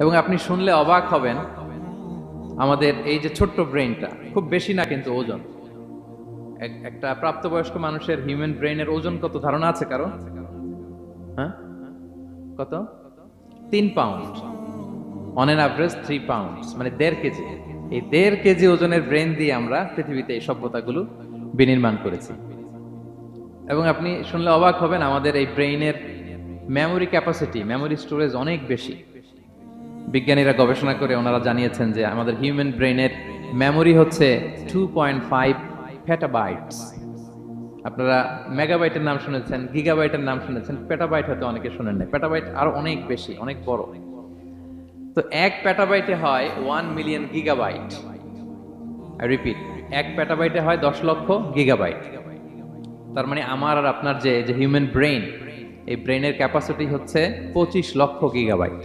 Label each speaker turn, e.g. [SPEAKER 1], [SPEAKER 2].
[SPEAKER 1] এবং আপনি শুনলে অবাক হবেন আমাদের এই যে ছোট্ট ব্রেনটা, খুব বেশি না কিন্তু ওজন। একটা প্রাপ্তবয়স্ক মানুষের হিউম্যান ব্রেনের ওজন কত ধারণা আছে কারও? হ্যাঁ? কত? তিন pound. On an average three pound মানে দেড় কেজি। এই দেড় কেজি ওজনের ব্রেন দিয়ে আমরা পৃথিবীতে এই সভ্যতাগুলো বিনির্মাণ করেছি। এবং আপনি শুনলে অবাক হবেন আমাদের এই ব্রেইনের মেমোরি ক্যাপাসিটি মেমোরি স্টোরেজ অনেক বেশি। বিজ্ঞানীরা গবেষণা করে ওনারা জানিয়েছেন যে আমাদের হিউম্যান ব্রেইনের মেমোরি হচ্ছে টু পয়েন্ট ফাইভ ফেটাবাইটস আপনারা মেগাবাইটের নাম শুনেছেন গিগাবাইটের নাম শুনেছেন পেটাবাইট হয়তো অনেকে শুনেন নাই। পেটাবাইট আরও অনেক বেশি, অনেক বড়। তো এক পেটাবাইটে হয় ওয়ান মিলিয়ন গিগাবাইট রিপিট এক পেটাবাইটে হয় দশ লক্ষ গিগাবাইট তার মানে আমার আর আপনার যে যে হিউম্যান ব্রেন এই ব্রেনের ক্যাপাসিটি হচ্ছে পঁচিশ লক্ষ গিগাবাইট